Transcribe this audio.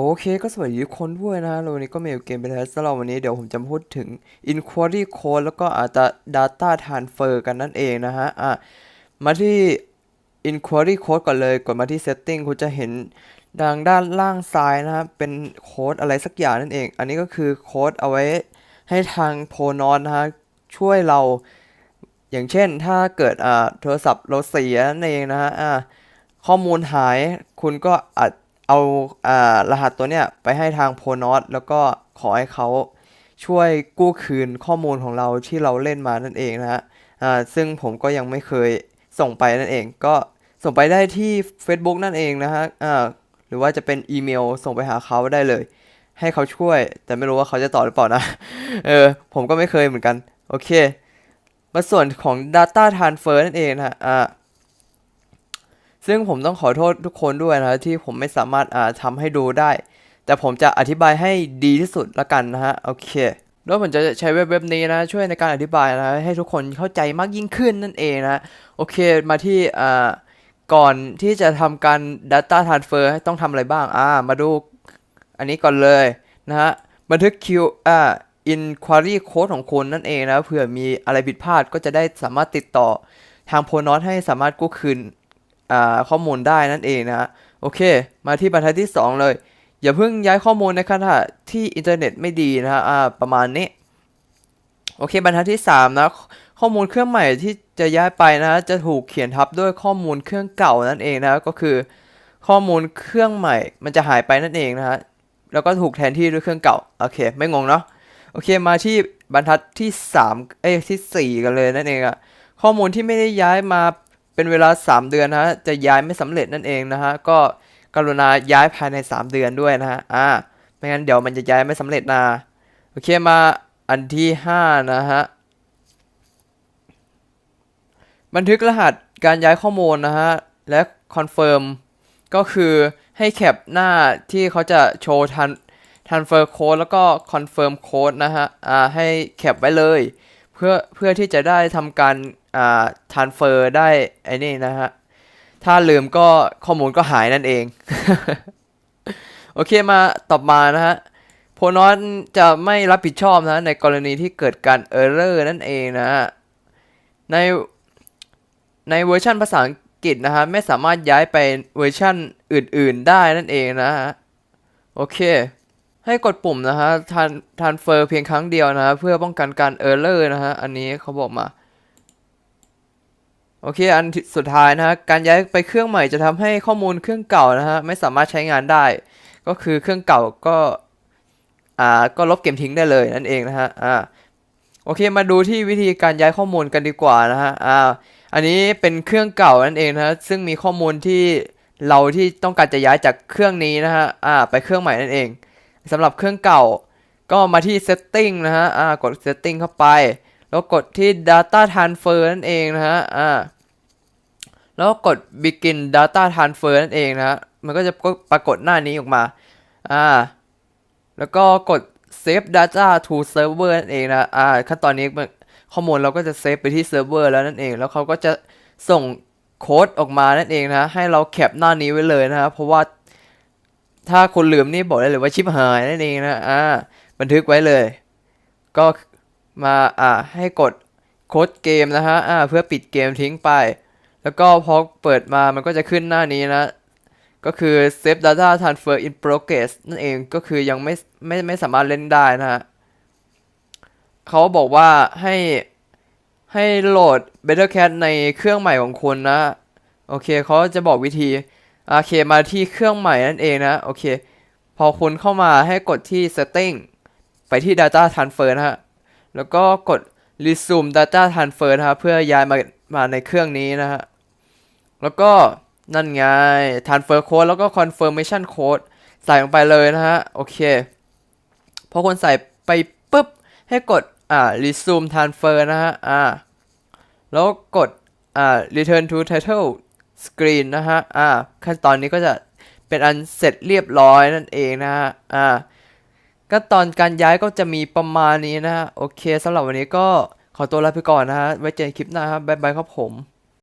โอเคก็สวัสดีทุกคนด้วยนะแล้ววันนี้ก็มีเกมไปแล้วสำหรับวันนี้เดี๋ยวผมจะพูดถึง Inquiry Code แล้วก็อาจจะ Data Transfer กันนั่นเองนะฮะอะมาที่ Inquiry Code ก่อนเลยกดมาที่ Setting คุณจะเห็นดังด้านล่างซ้ายนะครับเป็นโค้ดอะไรสักอย่างนั่นเอง อันนี้ก็คือโค้ดเอาไว้ให้ทางโพนอนนะฮะช่วยเราอย่างเช่นถ้าเกิดอ่าโทรศัพท์เราเสียนั่นเองนะฮะอ่าข้อมูลหายคุณก็อาจ เอาอารหัสตัวเนี้ยไปให้ทางโพนอตแล้วก็ขอให้เขาช่วยกู้คืนข้อมูลของเราที่เราเล่นมานั่นเองนะฮะซึ่งผมก็ยังไม่เคยส่งไปนั่นเอง ก็ส่งไปได้ที่ Facebook นั่นเองนะฮะหรือว่าจะเป็นอีเมลส่งไปหาเขาได้เลย ให้เขาช่วย แต่ไม่รู้ว่าเขาจะตอบหรือเปล่านะ เออ ผมก็ไม่เคยเหมือนกัน โอเคมาส่วนของ Data Transfer นั่นเองนะฮะอ่า ซึ่งผมต้องขอโทษทุกคนด้วยนะที่ผมไม่สามารถอ่าทำให้ดูได้ แต่ผมจะอธิบายให้ดีที่สุดละกันนะฮะโอเคแล้วผมจะใช้เว็บเว็บนี้นะช่วยในการอธิบายนะให้ทุกคนเข้าใจมากยิ่งขึ้นนั่นเองนะโอเคมาที่อ่าก่อนที่จะทำการ Data Transfer ต้องทำอะไรบ้างอ่ามาดูอันนี้ก่อนเลยนะฮะบันทึก Q อ่า inquiry code ของคุณนั่นเองนะเผื่อมีอะไรผิดพลาดก็จะได้สามารถติดต่อทางโพนอตให้สามารถกู้คืน ข้อมูลได้นั่นเองนะฮะโอเค มาที่บรรทัดที่ 2 เลย อย่าเพิ่งย้ายข้อมูลในขณะที่อินเทอร์เน็ตไม่ดีนะฮะประมาณนี้โอเคบรรทัดที่3นะข้อมูลเครื่องใหม่ที่จะย้ายไปนะฮะจะถูกเขียนทับด้วยข้อมูลเครื่องเก่านั่นเองนะก็คือ ข้อมูลเครื่องใหม่ มันจะหายไปนั่นเองนะฮะแล้วก็ถูกแทนที่ด้วยเครื่องเก่าโอเค ไม่งงเนาะโอเคมาที่บรรทัดที่3เอ้ยที่ 4 กันเลยนั่นเองอะข้อมูลที่ไม่ได้ย้ายมา เป็นเวลา 3 เดือนนะฮะจะย้ายไม่สำเร็จนั่นเองนะฮะก็กรุณาย้ายภายใน 3 เดือนด้วยนะฮะอ่าไม่งั้นเดี๋ยวมันจะย้ายไม่สำเร็จนะโอเคมาอันที่ 5 นะฮะบันทึกรหัสการย้ายข้อมูลนะฮะและคอนเฟิร์มก็คือให้แคปหน้าที่เขาจะโชว์ทัน transfer code แล้วก็ confirm code นะฮะอ่าให้แคปไว้เลย เพื่อเพื่อที่จะได้ทำการอ่า transfer ได้ไอ้นี่นะฮะ ถ้าลืมก็ข้อมูลก็หายนั่นเอง โอเคมาต่อมานะฮะโพนอนจะไม่รับผิดชอบนะในกรณีที่เกิดการ error นั่นเองนะฮะ ในในเวอร์ชันภาษาอังกฤษนะฮะไม่สามารถย้ายไปเวอร์ชันอื่น ๆ ได้นั่นเองนะฮะ โอเค ให้กดปุ่มนะฮะ transfer เพียงครั้งเดียวนะฮะเพื่อป้องกันการ error นะฮะ อันนี้เขาบอกมา อเค อันสุดท้ายนะฮะ การย้ายไปเครื่องใหม่จะทำให้ข้อมูลเครื่องเก่านะฮะไม่สามารถใช้งานได้ ก็คือเครื่องเก่าก็อ่าก็ลบเกมทิ้งได้เลยนั่นเองนะฮะอ่าโอเคมาดูที่วิธีการย้ายข้อมูลกันดีกว่านะฮะอ่าอันนี้เป็นเครื่องเก่านั่นเองนะฮะซึ่งมีข้อมูลที่เราที่ต้องการจะย้ายจากเครื่องนี้นะฮะอ่าไปเครื่องใหม่นั่นเองสำหรับเครื่องเก่าก็มาที่ setting นะฮะอ่ากด setting เข้าไป แล้วกดที่ data transfer นั่นเองนะฮะอ่า แล้วก็กด begin data transfer นั่นเองนะฮะมันก็จะปรากฏหน้านี้ออกมาอ่าแล้วก็กด save data to server นั่นเองนะอ่าขั้นตอนนี้ข้อมูลเราก็จะเซฟไปที่เซิร์ฟเวอร์แล้วนั่นเอง แล้วเขาก็จะส่งโค้ดออกมานั่นเองนะ ให้เราแคปหน้านี้ไว้เลยนะครับเพราะว่าถ้าคนลืมนี่บอกได้เลยว่าชิปหายนั่นเองนะ อ่า บันทึกไว้เลย ก็มา อ่า ให้กดโค้ดเกมนะฮะ อ่า เพื่อปิดเกมทิ้งไป แล้วก็พอเปิดมามันก็จะขึ้นหน้านี้นะ ก็คือ save data transfer in progress นั่นเองก็คือยังไม่ไม่ไม่สามารถเล่นได้นะฮะเขาบอกว่าให้ให้โหลด Bettercat ในเครื่องใหม่ของคุณนะ โอเคเขาจะบอกวิธีโอเคมาที่เครื่องใหม่นั่นเองนะ โอเค พอคุณเข้ามาให้กดที่ setting ไปที่ data transfer นะฮะ แล้วก็กด resume data transfer นะครับเพื่อย้ายมามาในเครื่องนี้นะฮะ แล้วก็นั่นไง transfer code แล้วก็ confirmation code ใส่ลงไปเลยนะฮะ โอเค พอคุณใส่ไปปุ๊บ ให้กด อ่า resume transfer นะฮะ อ่า แล้วกด อ่า return to title screen นะฮะ อ่า ขั้นตอนนี้ก็จะเป็นอันเสร็จเรียบร้อยนั่นเองนะฮะ อ่าก็ตอนการย้ายก็จะมีประมาณนี้นะฮะ โอเคสำหรับวันนี้ก็ขอตัวลาไปก่อนนะฮะ ไว้เจอกันคลิปหน้าครับบ๊ายบายครับผม